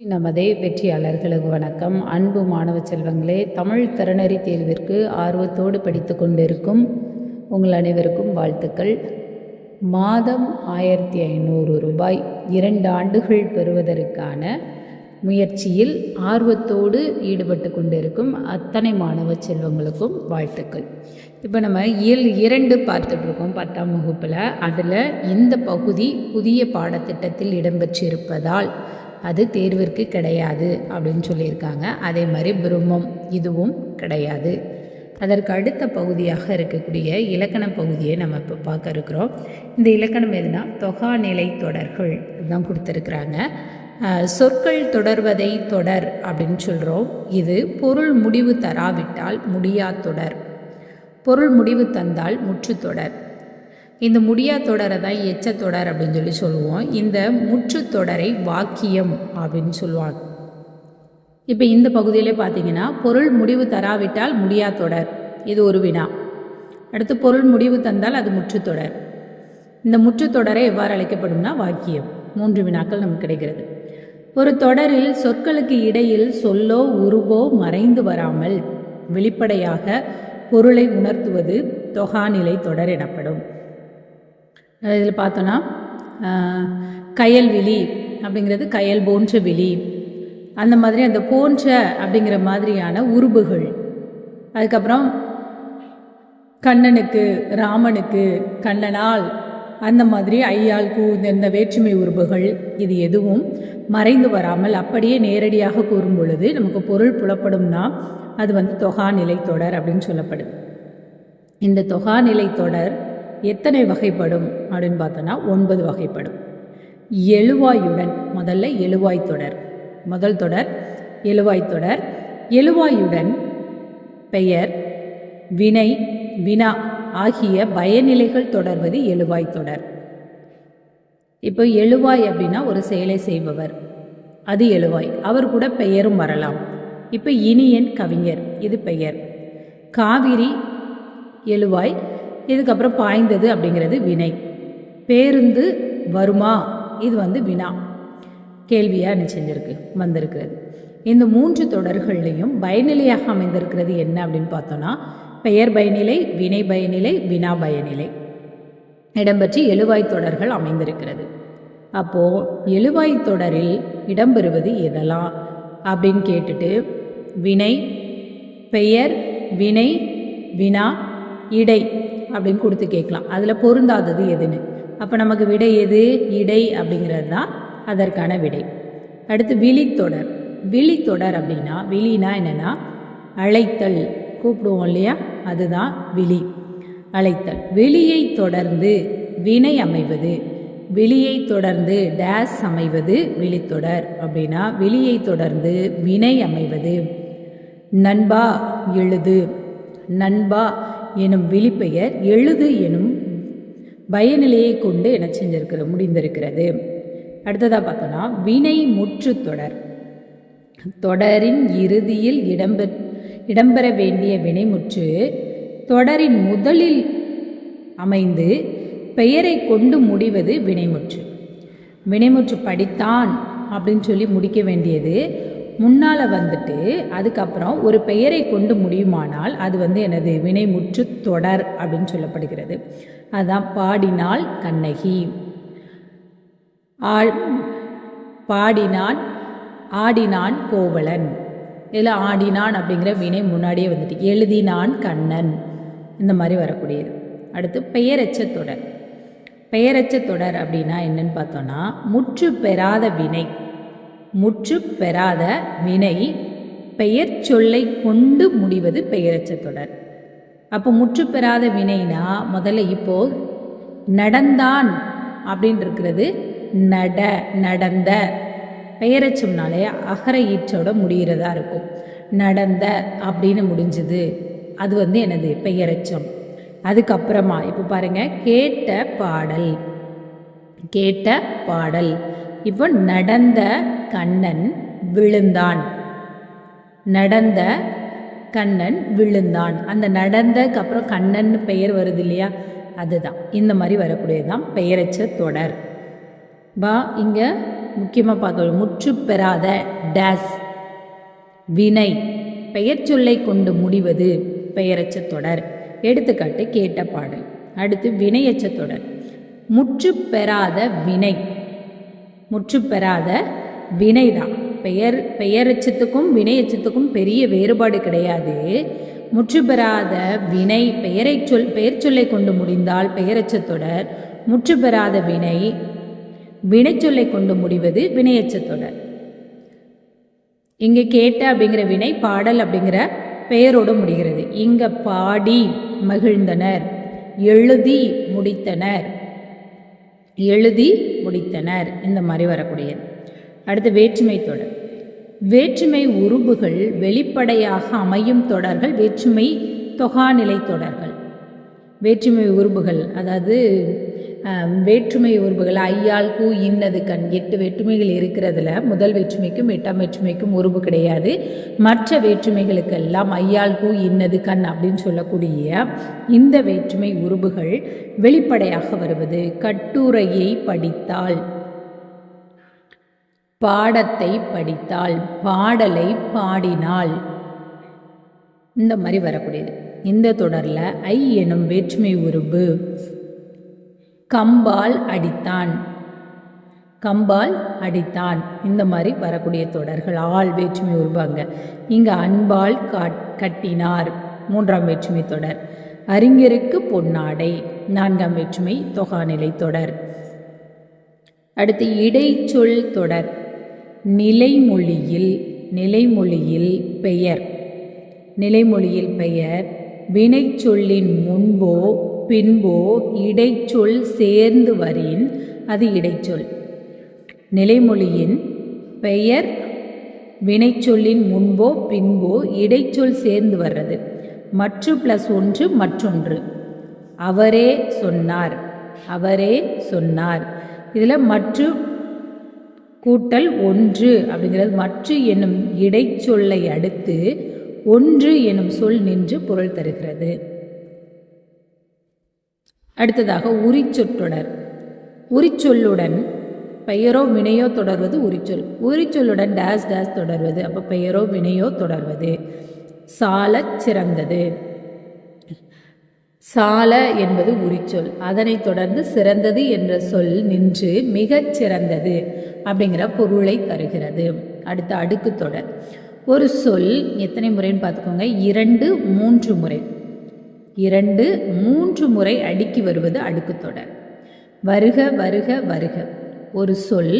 நமதே வெற்றியாளர்களுக்கு வணக்கம். அன்பு மாணவ செல்வங்களே தமிழ் திறனறி தேர்விற்கு ஆர்வத்தோடு படித்து கொண்டிருக்கும் உங்கள் அனைவருக்கும் வாழ்த்துக்கள். மாதம் ஆயிரத்தி ஐநூறு ரூபாய் இரண்டு ஆண்டுகள் பெறுவதற்கான முயற்சியில் ஆர்வத்தோடு ஈடுபட்டு கொண்டிருக்கும் அத்தனை மாணவ செல்வங்களுக்கும் வாழ்த்துக்கள். இப்போ நம்ம இயல் இரண்டு பார்த்துட்ருக்கோம் பத்தாம் வகுப்பில். அதில் இந்த பகுதி புதிய பாடத்திட்டத்தில் இடம்பெற்றிருப்பதால் அது தேர்விற்கு கிடையாது அப்படின்னு சொல்லியிருக்காங்க. அதே மாதிரி பிரம்மம் இதுவும் கிடையாது. அதற்கு அடுத்த பகுதியாக இருக்கக்கூடிய இலக்கண பகுதியை நம்ம இப்போ பார்க்க இருக்கிறோம். இந்த இலக்கணம் எதுனா? தொகாநிலை தொடர்கள் தான் கொடுத்துருக்குறாங்க. சொற்கள் தொடர்வதை தொடர் அப்படின்னு சொல்கிறோம் இது பொருள் முடிவு தராவிட்டால் முடியா தொடர். பொருள் முடிவு தந்தால் முற்று தொடர். இந்த முடியா தொடரை தான் எச்ச தொடர் அப்படின்னு சொல்லி சொல்லுவோம். இந்த முற்றுத்தொடரை வாக்கியம் அப்படின்னு சொல்லுவாங்க. இப்போ இந்த பகுதியிலே பார்த்தீங்கன்னா பொருள் முடிவு தராவிட்டால் முடியா தொடர். இது ஒரு வினா. அடுத்து பொருள் முடிவு தந்தால் அது முற்றுத்தொடர் இந்த முற்றுத்தொடரை எவ்வாறு அழைக்கப்படும்னா வாக்கியம். மூன்று வினாக்கள் நமக்கு கிடைக்கிறது. ஒரு தொடரில் சொற்களுக்கு இடையில் சொல்லோ உருவோ மறைந்து வராமல் வெளிப்படையாக பொருளை உணர்த்துவது தொகாநிலை தொடர் எனப்படும். இதில் பார்த்தோன்னா கயல் கயல்விழி அப்படிங்கிறது கயல் போன்ற விழி. அந்த மாதிரி அந்த போன்ற அப்படிங்கிற மாதிரியான உருபுகள். அதுக்கப்புறம் கண்ணனுக்கு ராமனுக்கு கண்ணனால் அந்த மாதிரி ஐயாள் கூ இந்த- வேற்றுமை உருபுகள் இது எதுவும் மறைந்து வராமல் அப்படியே நேரடியாக கூறும் பொழுது நமக்கு பொருள் புலப்படும்னா அது வந்து தொகாநிலை தொடர் அப்படின்னு சொல்லப்படுது. இந்த தொகாநிலை தொடர் எத்தனை வகைப்படும்? அப்படின்னு பார்த்தோன்னா ஒன்பது வகைப்படும். எழுவாயுடன் முதல்ல எழுவாய் தொடர். முதல் தொடர் எழுவாய் தொடர். எழுவாயுடன் பெயர் வினை வினா ஆகிய பயநிலைகள் தொடர்வது எழுவாய் தொடர். இப்போ எழுவாய் அப்படின்னா ஒரு செயலை செய்பவர். அது எழுவாய். அவர் கூட பெயரும் வரலாம். இப்போ இனியன் கவிஞர் இது பெயர். காவிரி எழுவாய். இதுக்கப்புறம் பாய்ந்தது அப்படிங்கிறது வினை. பேருந்து வருமா? இது வந்து வினா. கேள்வியாக என்ன செஞ்சிருக்கு வந்திருக்கிறது. இந்த மூன்று தொடர்கள்லையும் பயனிலையாக அமைந்திருக்கிறது என்ன அப்படின்னு பார்த்தோன்னா பெயர் பயனிலை வினை பயனிலை வினா பயனிலை. இடம்பெற்று எழுவாய் தொடர்கள் அமைந்திருக்கிறது. அப்போது எழுவாய் தொடரில் இடம்பெறுவது எதெல்லாம் அப்படின்னு கேட்டுட்டு வினை பெயர் வினை வினா இடை. அப்படின்னு கொடுத்து கேட்கலாம். அதில் பொருந்தாதது எதுன்னு. அப்போ நமக்கு விடை எது? இடை அப்படிங்கிறது தான் அதற்கான விடை. அடுத்து விழித்தொடர். விழித்தொடர் அப்படின்னா விழினா என்னென்னா அழைத்தல். கூப்பிடுவோம் இல்லையா? அதுதான் விழி. அழைத்தல். வெளியை தொடர்ந்து வினை அமைவது. வெளியை தொடர்ந்து டேஸ் அமைவது விழித்தொடர். அப்படின்னா வெளியை தொடர்ந்து வினை அமைவது. நண்பா எழுது. நண்பா எனும் விழிப்பெயர் எழுது எனும் பயநிலையை கொண்டு என செஞ்சிருக்கிறது முடிந்திருக்கிறது. அடுத்ததாக பார்த்தோன்னா வினை முற்று தொடர். தொடரின் இறுதியில் இடம்பெ இடம்பெற வேண்டிய வினைமுற்று தொடரின் முதலில் அமைந்து பெயரை கொண்டு முடிவது வினைமுற்று வினைமுற்று படித்தான் அப்படின்னு சொல்லி முடிக்க வேண்டியது முன்னால் வந்துட்டு அதுக்கப்புறம் ஒரு பெயரை கொண்டு முடியுமானால் அது வந்து எனது வினைமுற்று தொடர் அப்படின்னு சொல்லப்படுகிறது. அதுதான் பாடினால் கண்ணகி. ஆள் பாடினான் ஆடினான் கோவலன். இதில் ஆடினான் அப்படிங்கிற வினை முன்னாடியே வந்துட்டு எழுதினான் கண்ணன். இந்த மாதிரி வரக்கூடியது. அடுத்து பெயரச்ச தொடர். பெயரச்ச தொடர் அப்படின்னா என்னன்னு பார்த்தோன்னா முற்று பெறாத வினை. முற்று பெறாத வினை பெயர் சொல்லை கொண்டு முடிவது பெயரெச்ச தொடர். அப்போ முற்று பெறாத வினைனா முதல்ல இப்போ நடந்தான் அப்படின்னு இருக்கிறது நட நடந்த பெயரச்சம்னாலே அகர ஈற்றோட முடிகிறதா இருக்கும். நடந்த அப்படின்னு முடிஞ்சது. அது வந்து எனது பெயரச்சம் அதுக்கப்புறமா இப்போ பாருங்க கேட்ட பாடல். கேட்ட பாடல். இப்போ நடந்த கண்ணன் விழுந்தான். நடந்த கண்ணன் விழுந்தான். அந்த நடந்தக்கு அப்புறம் கண்ணன் பெயர் வருது இல்லையா? அதுதான். இந்த மாதிரி வரக்கூடியது தான் பெயரச்ச தொடர். பா இங்கே முக்கியமாக பார்க்க முற்று பெறாத டேஸ். வினை பெயர் சொல்லை கொண்டு முடிவது பெயரச்ச தொடர். எடுத்துக்காட்டு கேட்ட பாடல். அடுத்து வினையச்ச தொடர். முற்று பெறாத வினை முற்று பெறாத வினை தான் பெயர் பெயரச்சத்துக்கும் வினையச்சத்துக்கும் பெரிய வேறுபாடு கிடையாது. முற்று பெறாத வினை பெயரை சொல் பெயர் சொல்லை கொண்டு முடிந்தால் பெயரச்சத்தொடர். முற்று பெறாத வினை வினைச்சொல்லை கொண்டு முடிவது வினையச்சத்தொடர். இங்கே கேட்ட அப்படிங்கிற வினை பாடல் அப்படிங்கிற பெயரோடு முடிகிறது. இங்க பாடி மகிழ்ந்தனர் எழுதி முடித்தனர் எழுதி முடித்தனர். இந்த மாதிரி வரக்கூடியது. அடுத்து வேற்றுமை தொடர். வேற்றுமை உருபுகள் வெளிப்படையாக அமையும் தொடர்கள் வேற்றுமை தொகாநிலை தொடர்கள். வேற்றுமை உருபுகள் அதாவது வேற்றுமை உருபுகள் ஐயால் கூ இன்னது கண் எட்டு வேற்றுமைகள் இருக்கிறதுல முதல் வேற்றுமைக்கும் எட்டாம் வேற்றுமைக்கும் உருபு கிடையாது. மற்ற வேற்றுமைகளுக்கெல்லாம் ஐயால் கூ இன்னது கண் அப்படின்னு சொல்லக்கூடிய இந்த வேற்றுமை உருபுகள் வெளிப்படையாக வருவது. கட்டுரையை படித்தால். பாடத்தை படித்தால் பாடலை பாடினாள். இந்த மாதிரி வரக்கூடியது. இந்த தொடரில் ஐ எனும் வேற்றுமை உருபு கம்பால் அடித்தான். கம்பால் அடித்தான். இந்த மாதிரி வரக்கூடிய தொடர்கள் ஆள் வேற்றுமை உருவாங்க இங்கே அன்பால் காட் கட்டினார். மூன்றாம் வேற்றுமை தொடர். அறிஞருக்கு பொன்னாடை. நான்காம் வேற்றுமை தொகாநிலை தொடர். அடுத்து இடைச்சொல் தொடர். நிலைமொழியில் நிலைமொழியில் பெயர். நிலைமொழியில் பெயர் வினைச்சொல்லின் முன்போ பின்போ இடைச்சொல் சேர்ந்து வரின் அது இடைச்சொல். நிலைமொழியின் பெயர் வினைச்சொல்லின் முன்போ பின்போ இடைச்சொல் சேர்ந்து வர்றது. மற்று ப்ளஸ் ஒன்று மற்றொன்று. அவரே சொன்னார். அவரே சொன்னார். இதில் மற்று கூட்டல் ஒன்று அப்படிங்கிறது மற்ற என்னும் இடைச்சொல்லை அடுத்து ஒன்று எனும் சொல் நின்று பொருள் தருகிறது. அடுத்ததாக உரிச்சொற்றொடர். உரிச்சொல்லுடன் பெயரோ வினையோ தொடர்வது உரிச்சொல். உரிச்சொல்லுடன் டேஸ் டேஸ் தொடர்வது அப்போ பெயரோ வினையோ தொடர்வது. சால சிறந்தது. சால என்பது உரிச்சொல். அதனைத் தொடர்ந்து சிறந்தது என்ற சொல் நின்று மிகச் சிறந்தது. அப்படிங்கிற பொருளை தருகிறது. அடுத்த அடுக்கு தொடர். ஒரு சொல் எத்தனை முறைன்னு பார்த்துக்கோங்க. இரண்டு மூன்று முறை. இரண்டு மூன்று முறை அடுக்கி வருவது அடுக்கு தொடர். வருக வருக வருக. ஒரு சொல்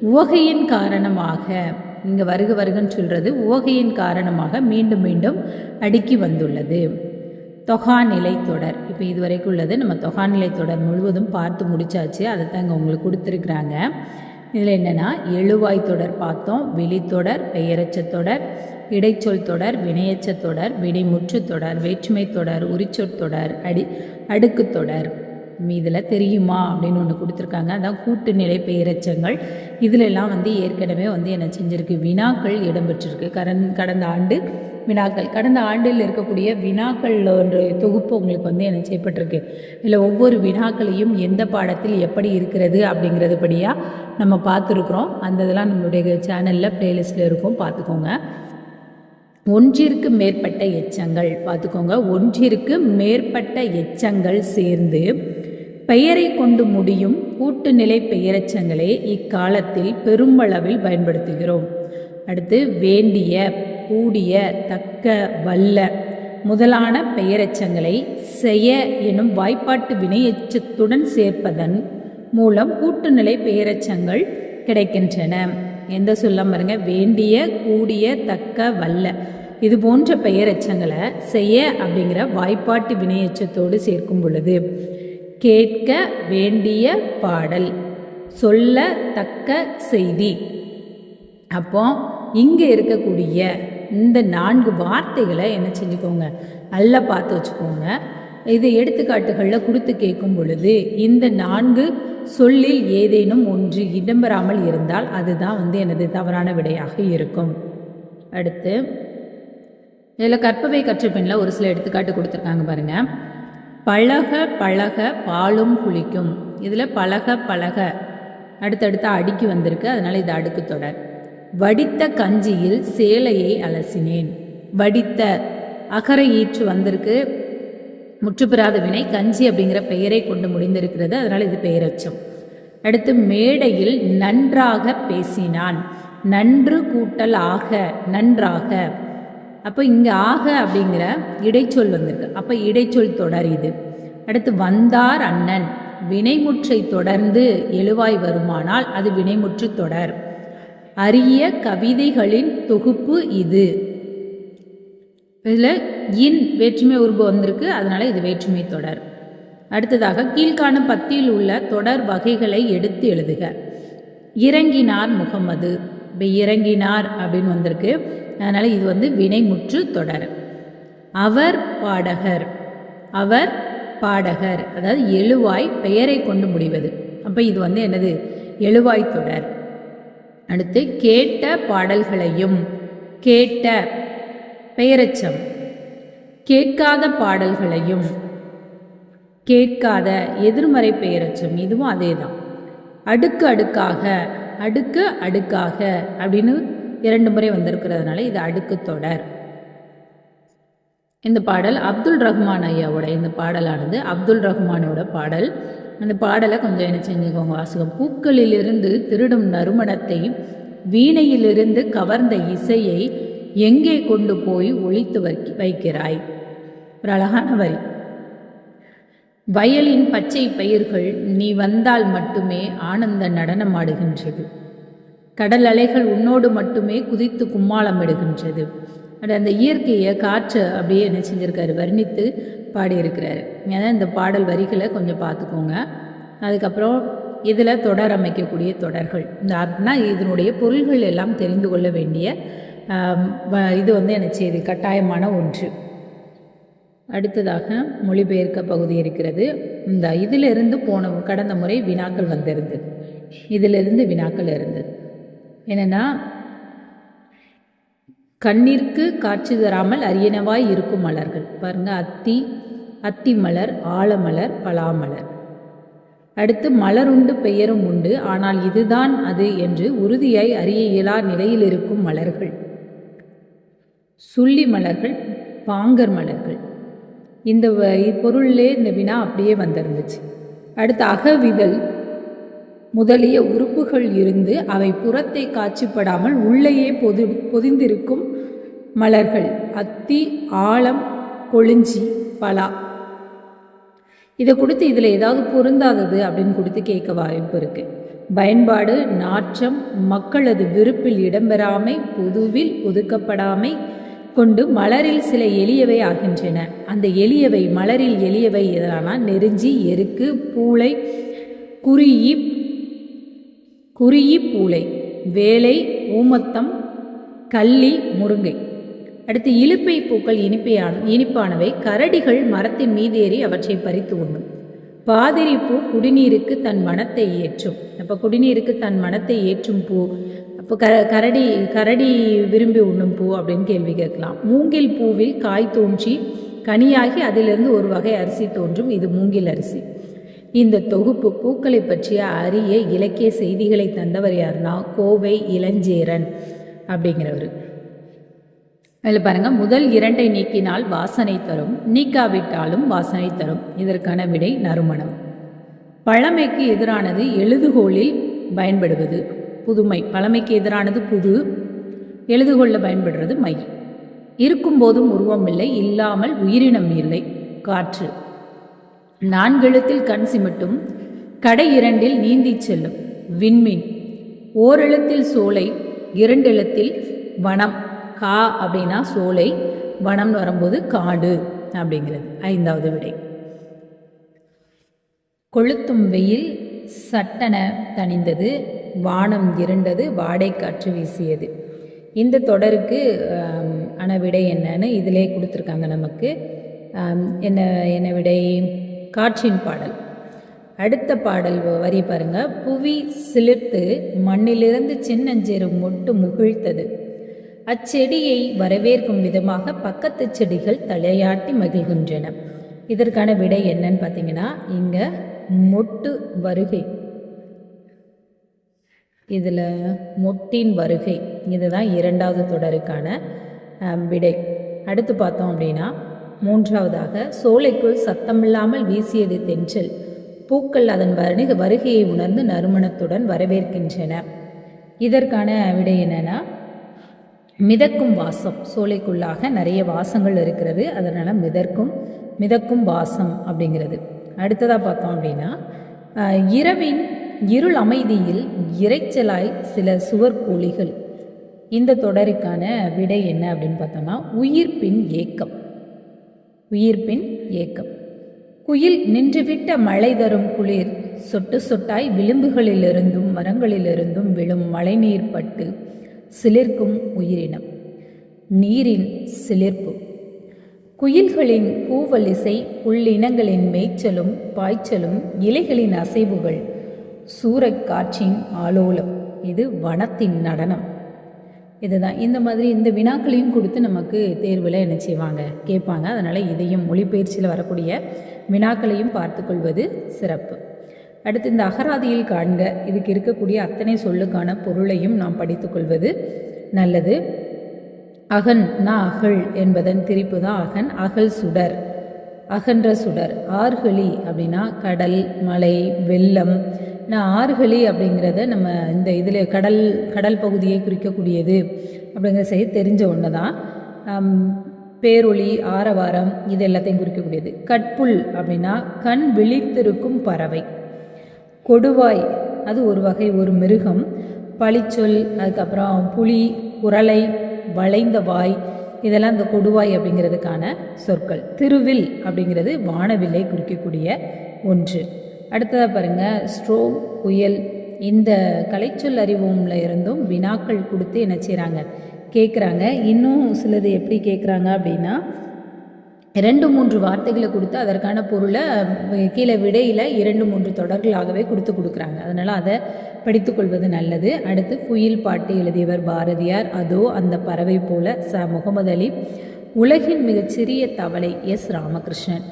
உவகையின் காரணமாக இங்கே வருக வருகன்னு சொல்கிறது உவகையின் காரணமாக மீண்டும் மீண்டும் அடுக்கி வந்துள்ளது. தொகாநிலை தொடர். இப்போ இது வரைக்கும் உள்ளது. நம்ம தொகாநிலை தொடர் முழுவதும் பார்த்து முடிச்சாச்சு. அதை தான் இங்கே உங்களுக்கு கொடுத்துருக்குறாங்க. இதில் என்னென்னா எழுவாய் தொடர் பார்த்தோம் வெளித்தொடர் பெயரச்ச தொடர் இடைச்சொல் தொடர் வினையச்ச தொடர் வினைமுற்று தொடர் வேற்றுமை தொடர் உரிச்சொற்தொடர் அடி அடுக்கு தொடர். இதில் தெரியுமா அப்படின்னு ஒன்று கொடுத்துருக்காங்க. அதான் கூட்டுநிலை பெயரச்சங்கள். இதிலெல்லாம் வந்து ஏற்கனவே வந்து என்ன செஞ்சுருக்கு? வினாக்கள் இடம்பெற்றிருக்கு. கடந் கடந்த ஆண்டு வினாக்கள். கடந்த ஆண்டில் இருக்கக்கூடிய வினாக்கள் ஒரு தொகுப்பு உங்களுக்கு வந்து என்ன செய்யப்பட்டிருக்கு? இதில் ஒவ்வொரு வினாக்களையும் எந்த பாடத்தில் எப்படி இருக்கிறது அப்படிங்கிறது படியாக நம்ம பார்த்துருக்குறோம். அந்த இதெல்லாம் நம்மளுடைய சேனலில் ப்ளேலிஸ்ட்டில் இருக்கும். பார்த்துக்கோங்க. ஒன்றிற்கு மேற்பட்ட எச்சங்கள். பார்த்துக்கோங்க. ஒன்றிற்கு மேற்பட்ட எச்சங்கள் சேர்ந்து பெயரை கொண்டு முடியும் கூட்டுநிலை பெயரெச்சங்களை இக்காலத்தில் பெருமளவில் பயன்படுத்துகிறோம். அடுத்து வேண்டிய கூடிய தக்க வல்ல முதலான பெயரெச்சங்களை செய்ய எனும் வாய்ப்பாட்டு வினையெச்சத்துடன் சேர்ப்பதன் மூலம் கூட்டுநிலை பெயரெச்சங்கள் கிடைக்கின்றன. எந்த சொல்லம் பாருங்க? வேண்டிய கூடிய தக்க வல்ல. இது போன்ற பெயரெச்சங்களை செய்ய அப்படிங்கிற வாய்ப்பாட்டு வினையெச்சத்தோடு சேர்க்கும் பொழுது கேட்க வேண்டிய பாடல் சொல்ல தக்க செய்தி. அப்போ இங்கே இருக்கக்கூடிய இந்த நான்கு வார்த்தைகளை என்ன செஞ்சுக்கோங்க நல்லா பார்த்து வச்சுக்கோங்க. இது எடுத்துக்காட்டுகளில் கொடுத்து கேட்கும் பொழுது இந்த நான்கு சொல்லில் ஏதேனும் ஒன்று இடம்பெறாமல் இருந்தால் அதுதான் வந்து எனது தவறான விடையாக இருக்கும். அடுத்து இதில் கற்பவை கற்றபின்ல ஒரு சில எடுத்துக்காட்டு கொடுத்துருக்காங்க பாருங்க. பழக பழக பாலும் குளிக்கும். இதில் பழக பழக. அடுத்தடுத்த அடுக்கி வந்திருக்கு அதனால் இது அடுக்கு தொடர். வடித்த கஞ்சியில் சேலையை அலசினேன். வடித்த அகர ஈற்று வந்திருக்கு. முற்றுப்பெறாத வினை கஞ்சி அப்படிங்கிற பெயரை கொண்டு முடிந்திருக்கிறது. அதனால் இது பெயரச்சம் அடுத்து மேடையில் நன்றாக பேசினான். நன்று கூட்டல் ஆக நன்றாக. அப்போ இங்கே ஆக அப்படிங்கிற இடைச்சொல் வந்திருக்கு. அப்போ இடைச்சொல் தொடர் இது. அடுத்து வந்தார் அண்ணன். வினைமுற்றை தொடர்ந்து எழுவாய் வருமானால் அது வினைமுற்று தொடர். அரிய கவிதைகளின் தொகுப்பு இது. இதில் இன் வேற்றுமை உருபு வந்திருக்கு அதனால இது வேற்றுமை தொடர். அடுத்ததாக கீழ்காணும் பத்தியில் உள்ள தொடர் வகைகளை எடுத்து எழுதுக. இறங்கினார் முகமது இப்போ இறங்கினார் அப்படின்னு வந்திருக்கு. அதனால் இது வந்து வினைமுற்று தொடர். அவர் பாடகர். அவர் பாடகர். அதாவது எழுவாய் பெயரை கொண்டு முடிவது. அப்போ இது வந்து என்னது? எழுவாய் தொடர். அடுத்து கேட்ட பாடல்களையும். கேட்ட பெயரச்சம். கேட்காத பாடல்களையும். கேட்காத எதிர்மறை பெயரச்சம். இதுவும் அதே தான் அடுக்கு அடுக்காக அடுக்கு அடுக்காக அப்படின்னு இரண்டு முறை வந்திருக்கிறதுனால இது அடுக்கு தொடர். இந்த பாடல் அப்துல் ரஹ்மான் ஐயாவோட இந்த பாடலானது அப்துல் ரஹ்மானோட பாடல். அந்த பாடலை கொஞ்சம் என்ன செஞ்சுக்கோங்க வாசகம் பூக்களிலிருந்து திருடும் நறுமணத்தை வீணையிலிருந்து கவர்ந்த இசையை எங்கே கொண்டு போய் ஒழித்து வைக்கிறாய்? ஒரு அழகான வரி. வயலின் பச்சை பயிர்கள் நீ வந்தால் மட்டுமே ஆனந்த நடனம் ஆடுகின்றது கடல் அலைகள் உன்னோடு மட்டுமே குதித்து கும்மாளமிடுகின்றது. அது அந்த இயற்கையை காற்று அப்படியே என்ன செஞ்சிருக்காரு வர்ணித்து பாடியிருக்கிறாரு. ஏன்னா இந்த பாடல் வரிகளை கொஞ்சம் பார்த்துக்கோங்க. அதுக்கப்புறம் இதில் தொடர் அமைக்கக்கூடிய தொடர்கள். இந்த அப்படின்னா இதனுடைய பொருள்கள் எல்லாம் தெரிந்து கொள்ள வேண்டிய வ- இது வந்து என்ன செய்யுது கட்டாயமான ஒன்று. அடுத்ததாக மொழிபெயர்க்க பகுதி இருக்கிறது. இந்த இதிலிருந்து போன கடந்த முறை வினாக்கள் வந்திருந்தது. இதிலிருந்து வினாக்கள் இருந்தது. என்னென்னா கண்ணிற்கு காட்சி தராமல் அரியனவாய் இருக்கும் மலர்கள். பாருங்கள் அத்தி அத்தி மலர் ஆலமலர் பலாமலர். அடுத்து மலருண்டு பெயரும் உண்டு. ஆனால் இதுதான் அது என்று உறுதியாய் அறிய இயலா நிலையில் இருக்கும் மலர்கள். சுள்ளி மலர்கள் பாங்கர் மலர்கள். இந்த வ- பொருளிலே இந்த வினா அப்படியே வந்திருந்துச்சு. அடுத்து அகவிதழ் முதலிய உறுப்புகள் இருந்து அவை புறத்தை காட்சிப்படாமல் உள்ளேயே பொது பொதிந்திருக்கும் மலர்கள். அத்தி ஆழம் கொளிஞ்சி பலா. இதை கொடுத்து இதில் ஏதாவது பொருந்தாதது அப்படின்னு கொடுத்து கேட்க வாய்ப்பு இருக்குது பயன்பாடு நாற்றம் மக்களது விருப்பில் இடம்பெறாமை பொதுவில் ஒதுக்கப்படாமை கொண்டு மலரில் சில எளியவை ஆகின்றன. அந்த எளியவை மலரில் எளியவை எதனா நெருஞ்சி எருக்கு பூளை குறியி குறியி பூளை வேலை ஊமத்தம் கள்ளி முருங்கை. அடுத்து இலுப்பை பூக்கள் இனிப்பையான இனிப்பானவை. கரடிகள் மரத்தின் மீதேறி அவற்றை பறித்து உண்ணும். பாதிரி பூ குடிநீருக்கு தன் மனத்தை ஏற்றும். அப்போ குடிநீருக்கு தன் மனத்தை ஏற்றும் பூ. அப்போ க கரடி கரடி விரும்பி உண்ணும் பூ அப்படின்னு கேள்வி கேட்கலாம். மூங்கில் பூவில் காய் தோன்றி கனியாகி அதிலிருந்து ஒரு வகை அரிசி தோன்றும். இது மூங்கில் அரிசி. இந்த தொகுப்பு பூக்களை பற்றிய அரிய இலக்கிய செய்திகளை தந்தவர் யாருன்னா கோவை இளஞ்சேரன் அப்படிங்கிறவர். அதில் பாருங்கள் முதல் இரண்டை நீக்கினால் வாசனை தரும். நீக்காவிட்டாலும் வாசனை தரும். இதற்கான விடை நறுமணம். பழமைக்கு எதிரானது எழுதுகோளில் பயன்படுவது. புதுமை. பழமைக்கு எதிரானது புது. எழுதுகோளில் பயன்படுறது மை. இருக்கும்போதும் உருவம் இல்லை. இல்லாமல் உயிரினம் இல்லை. காற்று. நான்கெழுத்தில் கண் சிமிட்டும். கடை இரண்டில் நீந்திச் செல்லும். விண்மீன். ஓரெழுத்தில் சோலை. இரண்டெழுத்தில் வனம். கா அப்படின்னா சோலை வனம்னு வரும்போது காடு அப்படிங்கிறது ஐந்தாவது விடை. கொளுத்தும் வெயில் சட்டென தணிந்தது வானம் இருண்டது வாடை காற்று வீசியது. இந்த தொடருக்கு ஆன விடை என்னன்னு இதிலே கொடுத்துருக்காங்க நமக்கு. என்ன என்ன விடை? காற்றின் பாடல். அடுத்த பாடல் வ- வரி பாருங்க. புவி சிலிர்த்து மண்ணிலிருந்து சின்னஞ்சிறு மொட்டு முகிழ்த்தது. அச்செடியை வரவேற்கும் விதமாக பக்கத்து செடிகள் தலையாட்டி மகிழ்கின்றன. இதற்கான விடை என்னன்னு பார்த்தீங்கன்னா இங்கே மொட்டு வருகை. இதில் மொட்டின் வருகை. இதுதான் இரண்டாவது தொடருக்கான விடை. அடுத்து பார்த்தோம் அப்படின்னா மூன்றாவதாக சோலைக்குள் சத்தமில்லாமல் வீசியது தென்றல். பூக்கள் அதன் வருக வருகையை உணர்ந்து நறுமணத்துடன் வரவேற்கின்றன. இதற்கான விடை என்னன்னா மிதக்கும் வாசம் சோலைக்குள்ளாக நிறைய வாசங்கள் இருக்கிறது. அதனால் மிதக்கும் மிதக்கும் வாசம் அப்படிங்கிறது. அடுத்ததாக பார்த்தோம் அப்படின்னா இரவின் இருள் அமைதியில் இரைச்சலாய் சில சுவர் கூலிகள் இந்த தொடருக்கான விடை என்ன அப்படின்னு பார்த்தோம்னா உயிர்ப்பின் ஏக்கம். உயிர்ப்பின் ஏக்கம். குயில் நின்றுவிட்ட மழை தரும் குளிர் சொட்டு சொட்டாய் விளிம்புகளிலிருந்தும் மரங்களிலிருந்தும் விழும் மழைநீர் பட்டு சிலிர்க்கும் உயிரினம். நீரின் சிலிர்ப்பு. குயில்களின் கூவல் இசை உள்ளினங்களின் மேய்ச்சலும் பாய்ச்சலும் இலைகளின் அசைவுகள் சூறைக்காற்றின் ஆலோலம். இது வனத்தின் நடனம். இதுதான். இந்த மாதிரி இந்த வினாக்களையும் கொடுத்து நமக்கு தேர்வில் என்ன செய்வாங்க? கேட்பாங்க. அதனால் இதையும் மொழிபெயர்ச்சியில் வரக்கூடிய வினாக்களையும் பார்த்துக்கொள்வது சிறப்பு. அடுத்து இந்த அகராதியில் காண்க இதுக்கு இருக்கக்கூடிய அத்தனை சொல்லுக்கான பொருளையும் நாம் படித்துக்கொள்வது நல்லது. அகன் நா அகழ் என்பதன் திரிப்பு தான் அகன் அகல் சுடர். அகன்ற சுடர் ஆர்கழி அப்படின்னா கடல் மலை வெள்ளம். நான் ஆறுகளி அப்படிங்கிறத நம்ம இந்த இதில் கடல் கடல் பகுதியை குறிக்கக்கூடியது அப்படிங்கிற செய்தி தெரிஞ்ச ஒன்று தான். பேரொளி ஆரவாரம் இது எல்லாத்தையும் குறிக்கக்கூடியது. கட்புல் அப்படின்னா கண் விழித்திருக்கும் பறவை. கொடுவாய். அது ஒரு வகை ஒரு மிருகம். பளிச்சொல் அதுக்கப்புறம் புலி குரலை வளைந்த வாய். இதெல்லாம் இந்த கொடுவாய் அப்படிங்கிறதுக்கான சொற்கள். திருவில் அப்படிங்கிறது வானவில்லை குறிக்கக்கூடிய ஒன்று. அடுத்ததாக பாருங்க ஸ்ட்ரோ புயல். இந்த கலைச்சொல் அறிவோம்ல இருந்தும் வினாக்கள் கொடுத்து என்ன செய்கிறாங்க கேட்குறாங்க இன்னும் சிலது எப்படி கேட்குறாங்க அப்படின்னா ரெண்டு மூன்று வார்த்தைகளை கொடுத்து அதற்கான பொருளை கீழே விடையில் இரண்டு மூன்று தொடர்களாகவே கொடுத்து கொடுக்குறாங்க. அதனால் அதை படித்துக்கொள்வது நல்லது. அடுத்து குயில் பாட்டு எழுதியவர் பாரதியார். அதோ அந்த பறவை போல ச முகமது அலி. உலகின் மிகச்சிறிய தவளை எஸ் ராமகிருஷ்ணன்.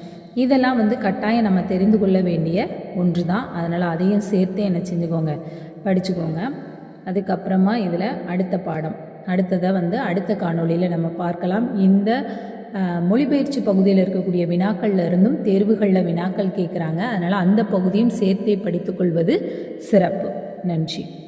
இதெல்லாம் வந்து கட்டாயம் நம்ம தெரிந்து கொள்ள வேண்டிய ஒன்று தான் அதனால் அதையும் சேர்த்து என்ன செஞ்சுக்கோங்க. படிச்சுக்கோங்க. அதுக்கப்புறமா இதில் அடுத்த பாடம். அடுத்ததை வந்து அடுத்த காணொளியில் நம்ம பார்க்கலாம். இந்த மொழிபெயர்ச்சி பகுதியில் இருக்கக்கூடிய வினாக்கள்ல இருந்தும் தேர்வுகளில் வினாக்கள் கேட்குறாங்க அதனால் அந்த பகுதியும் சேர்த்தே படித்துக்கொள்வது சிறப்பு. நன்றி.